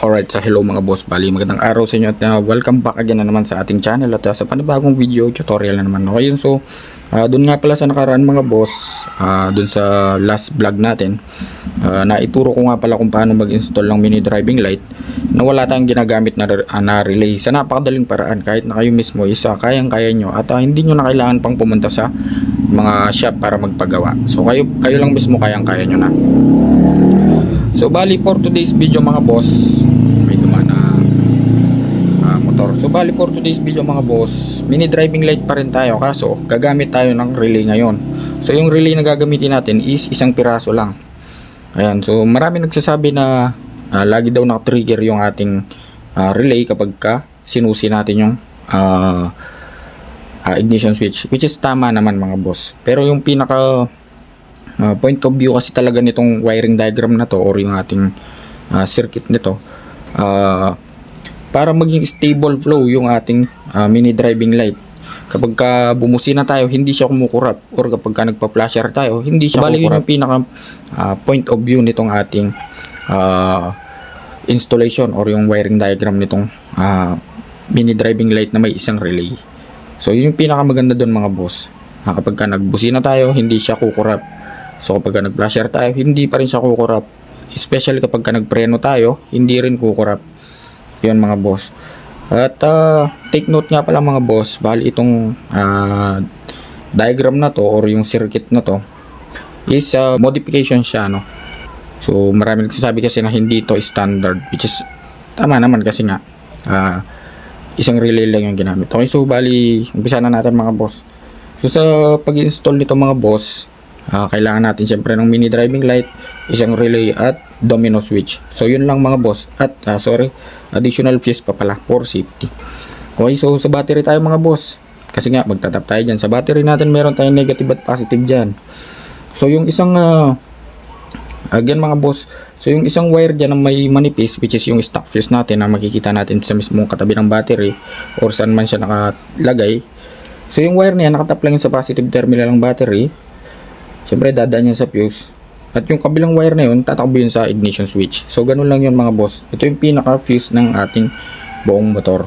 Alright, sa hello mga boss, bali magandang araw sa inyo at uh, welcome back again na naman sa ating channel at uh, sa panibagong video tutorial na naman. Okay so uh, dun nga pala sa nakaraan mga boss, uh, dun sa last vlog natin, uh, naituro ko nga pala kung paano mag-install ng mini driving light na wala tayong ginagamit na, uh, na relay sa napakadaling paraan kahit na kayo mismo isa, kayang-kaya nyo at uh, hindi nyo na kailangan pang pumunta sa mga shop para magpagawa. So kayo, kayo lang mismo kayang-kaya nyo na. So bali for today's video mga boss, may dumaan na ah, motor. So bali for today's video mga boss, mini driving light pa rin tayo kaso gagamit tayo ng relay ngayon. So yung relay na gagamitin natin is isang piraso lang. Ayan, so marami nagsasabi na ah, lagi daw naka-trigger yung ating ah, relay kapag ka sinusi natin yung ah, ah, ignition switch which is tama naman mga boss. Pero yung pinaka Uh, point of view kasi talaga nitong wiring diagram na to or yung ating uh, circuit nito uh, para maging stable flow yung ating uh, mini driving light. Kapag ka bumusina tayo hindi siya kumukurap. Or kapag ka nagpa-flasher tayo hindi siya Bali, yun yung pinaka uh, point of view nitong ating uh, installation or yung wiring diagram nitong uh, mini driving light na may isang relay. So yun yung pinaka maganda doon mga boss. Uh, kapag ka nagbusina tayo hindi siya kukurap. So kapag ka nag-flasher tayo, hindi pa rin siya kukurap. Especially kapag ka nagpreno tayo, hindi rin kukurap. Yun mga boss. At uh, take note nga pala mga boss, bali itong uh, diagram na to or yung circuit na to is uh, modification siya no. So marami nagsasabi kasi na hindi ito standard which is tama naman kasi nga uh, isang relay lang yung ginamit. Okay, so bali umpisa na natin mga boss. So sa pag-install nito mga boss, uh, kailangan natin syempre ng mini driving light, isang relay at domino switch. So yun lang mga boss. At uh, sorry, additional fuse pa pala for safety. Okay, so sa battery tayo mga boss. Kasi nga magtatap tayo dyan. Sa battery natin meron tayong negative at positive dyan. So yung isang uh, again mga boss, so yung isang wire dyan na may manipis which is yung stock fuse natin na makikita natin sa mismong katabi ng battery or saan man siya nakalagay. So yung wire niya nakatap lang sa positive terminal ng battery Siyempre, dadaan yan sa fuse. At yung kabilang wire na yun, tatakbo yun sa ignition switch. So, ganun lang yun mga boss. Ito yung pinaka-fuse ng ating buong motor.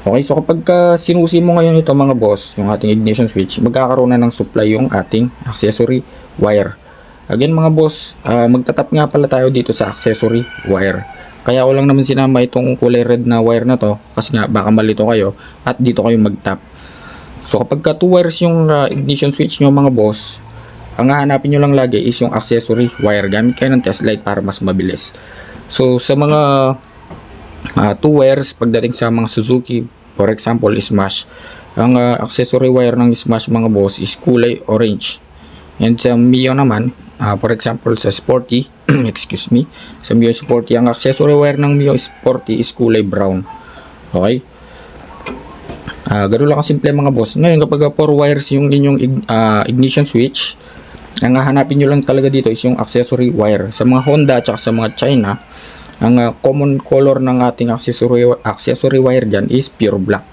Okay, so kapag ka sinusi mo ngayon ito mga boss, yung ating ignition switch, magkakaroon na ng supply yung ating accessory wire. Again mga boss, uh, magtatap nga pala tayo dito sa accessory wire. Kaya ko lang naman sinama itong kulay red na wire na to kasi nga baka malito kayo at dito kayo magtap. So kapag ka 2 wires yung uh, ignition switch nyo mga boss, ang hahanapin nyo lang lagi is yung accessory wire. Gamit kayo ng test light para mas mabilis. So, sa mga uh, two wires, pagdating sa mga Suzuki, for example, Smash, ang uh, accessory wire ng Smash mga boss is kulay orange. And sa Mio naman, uh, for example, sa Sporty, excuse me, sa Mio Sporty, ang accessory wire ng Mio Sporty is kulay brown. Okay? Uh, ganun lang kasimple mga boss. Ngayon, kapag 4 wires yung inyong uh, ignition switch, ang hahanapin nyo lang talaga dito is yung accessory wire. Sa mga Honda at sa mga China, ang uh, common color ng ating accessory, accessory wire dyan is pure black.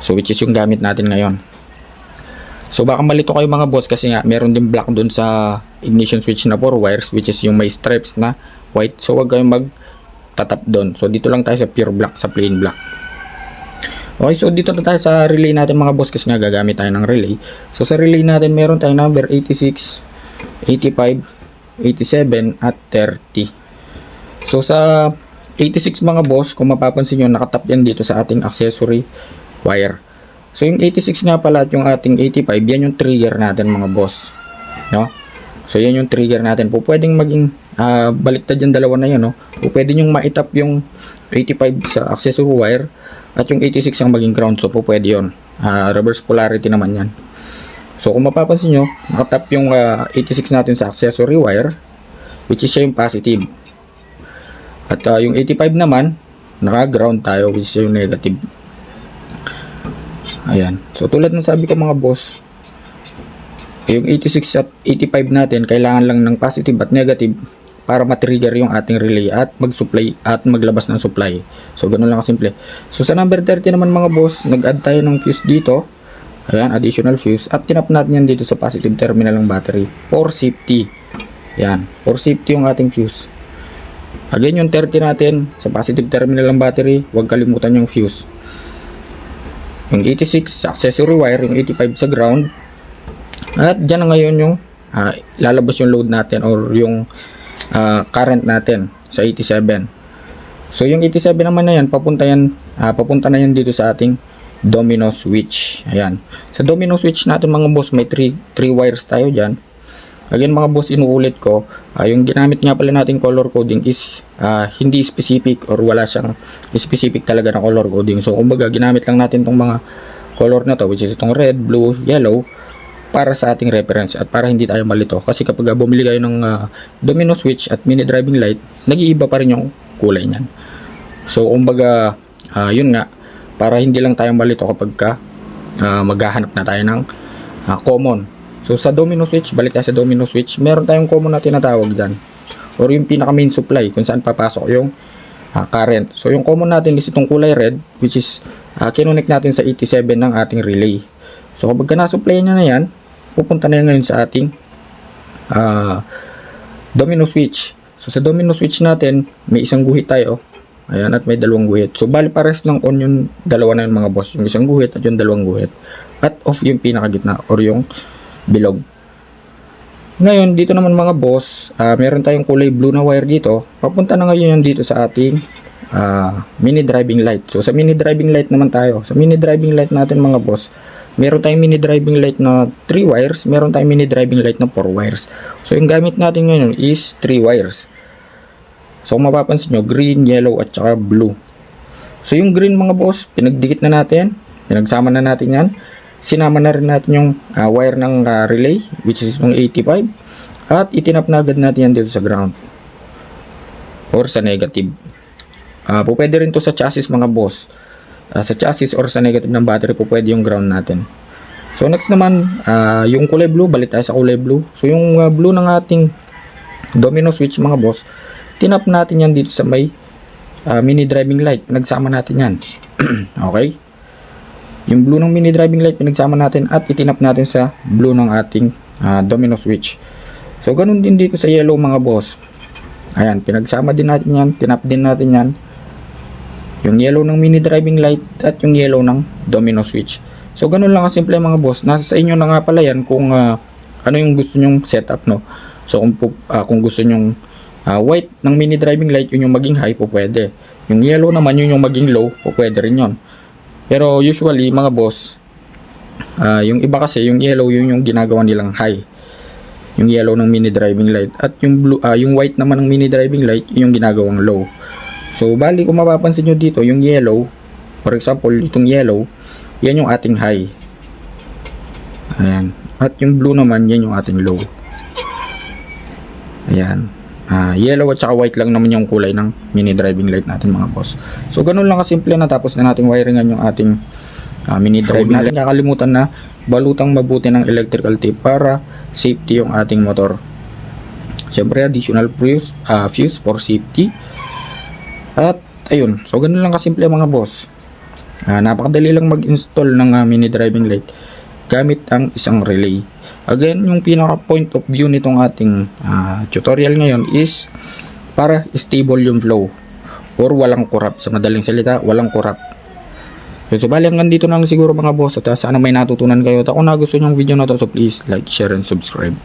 So which is yung gamit natin ngayon. So baka malito kayo mga boss kasi nga meron din black dun sa ignition switch na 4 wires which is yung may stripes na white. So wag kayong mag tatap doon. So dito lang tayo sa pure black, sa plain black. Okay, so dito na tayo sa relay natin mga boss kasi nga gagamit tayo ng relay. So sa relay natin meron tayong number 86, 85, 87 at 30. So sa 86 mga boss, kung mapapansin nyo, nakatap yan dito sa ating accessory wire. So yung 86 nga pala at yung ating 85, yan yung trigger natin mga boss. No? So yan yung trigger natin. Po pwedeng maging uh, baliktad yung dalawa na yan. No? Po pwede yung maitap yung 85 sa accessory wire at yung 86 ang maging ground. So po pwede yun. Uh, reverse polarity naman yan. So kung mapapansin nyo, nakatap yung uh, 86 natin sa accessory wire which is siya yung positive. At uh, yung 85 naman, naka-ground tayo which is yung negative. Ayan. So tulad ng sabi ko mga boss, yung 86 at 85 natin, kailangan lang ng positive at negative para ma-trigger yung ating relay at mag-supply at maglabas ng supply. So, ganun lang kasimple. So, sa number 30 naman mga boss, nag-add tayo ng fuse dito. Ayan, additional fuse. At tinap natin yan dito sa positive terminal ng battery for safety. Ayan, for safety yung ating fuse. Again, yung 30 natin sa positive terminal ng battery, huwag kalimutan yung fuse. Yung 86 sa accessory wire, yung 85 sa ground. At dyan ngayon yung ah, lalabas yung load natin or yung ah, current natin sa 87. So yung 87 naman na yan, papunta yan, ah, papunta na yan dito sa ating domino switch. Ayan. Sa domino switch natin mga boss, may 3 3 wires tayo diyan. Again mga boss, inuulit ko, ah, yung ginamit nga pala natin color coding is ah, hindi specific or wala siyang specific talaga na color coding. So kumbaga ginamit lang natin tong mga color na to which is itong red, blue, yellow para sa ating reference at para hindi tayo malito. Kasi kapag bumili kayo ng ah, domino switch at mini driving light, nag-iiba pa rin yung kulay niyan. So kumbaga, ah, yun nga, para hindi lang tayo malito kapag ka ah, maghahanap na tayo ng ah, common. So sa domino switch, balik tayo sa domino switch, meron tayong common na tinatawag dyan. Or yung pinaka main supply kung saan papasok yung ah, current. So yung common natin is itong kulay red which is uh, kinunik natin sa 87 ng ating relay. So kapag ka na-supply niya na yan, pupunta na ngayon sa ating ah, domino switch. So sa domino switch natin, may isang guhit tayo. Ayan, at may dalawang guhit. So bali pares ng on yung dalawa na yung mga boss. Yung isang guhit at yung dalawang guhit. At off yung pinakagitna or yung bilog. Ngayon, dito naman mga boss, ah, meron tayong kulay blue na wire dito. Papunta na ngayon yan dito sa ating ah, mini driving light. So, sa mini driving light naman tayo. Sa mini driving light natin mga boss, meron tayong mini driving light na 3 wires, meron tayong mini driving light na 4 wires. So, yung gamit natin ngayon is 3 wires. So, mapapansin nyo, green, yellow, at saka blue. So, yung green mga boss, pinagdikit na natin. Pinagsama na natin yan sinama na rin natin yung ah, wire ng ah, relay which is yung 85 at itinap na agad natin yan dito sa ground or sa negative po pwede rin to sa chassis mga boss Ah, sa chassis or sa negative ng battery po pwede yung ground natin so next naman ah, yung kulay blue balik tayo sa kulay blue so yung ah, blue ng ating domino switch mga boss tinap natin yan dito sa may ah, mini driving light pinagsama natin yan okay yung blue ng mini driving light pinagsama natin at itinap natin sa blue ng ating ah, domino switch. So ganun din dito sa yellow mga boss. Ayan, pinagsama din natin yan, tinap din natin yan. Yung yellow ng mini driving light at yung yellow ng domino switch. So ganun lang kasimple mga boss. Nasa sa inyo na nga pala yan kung ah, ano yung gusto nyong setup no. So kung, ah, kung gusto nyong ah, white ng mini driving light yun yung maging high po pwede. Yung yellow naman yun yung maging low po pwede rin yun. Pero usually mga boss, ah, yung iba kasi yung yellow yun yung ginagawa nilang high. Yung yellow ng mini driving light at yung blue ah, yung white naman ng mini driving light yun yung ginagawang low. So bali kung mapapansin nyo dito yung yellow, for example itong yellow, yan yung ating high. Ayan. At yung blue naman yan yung ating low. Ayan. Ah, yellow at saka white lang naman yung kulay ng mini driving light natin mga boss. So ganun lang kasimple na tapos na nating wiringan yung ating ah, mini driving light. Kakalimutan na balutang mabuti ng electrical tape para safety yung ating motor. Siyempre additional fuse, ah, fuse for safety. At ayun, so ganun lang kasimple mga boss. Ah, napakadali lang mag-install ng ah, mini driving light gamit ang isang relay. Again, yung pinaka point of view nitong ating ah, tutorial ngayon is para stable yung flow or walang corrupt. Sa madaling salita, walang corrupt. So, bali hanggang dito na lang siguro mga boss at sana may natutunan kayo. At kung nagustuhan yung video na to, so please like, share, and subscribe.